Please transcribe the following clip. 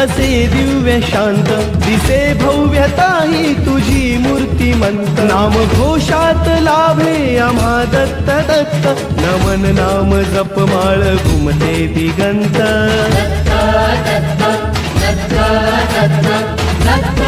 असे दिव्य शांत दिसे भव्यताही तुझी मूर्तिमंत नाम घोषात लाभे आम्हा दत्त दत्त नमन नाम जपमाळ घुमते दिगंत. दत्ता, दत्ता, दत्ता, दत्ता, दत्ता, दत्ता,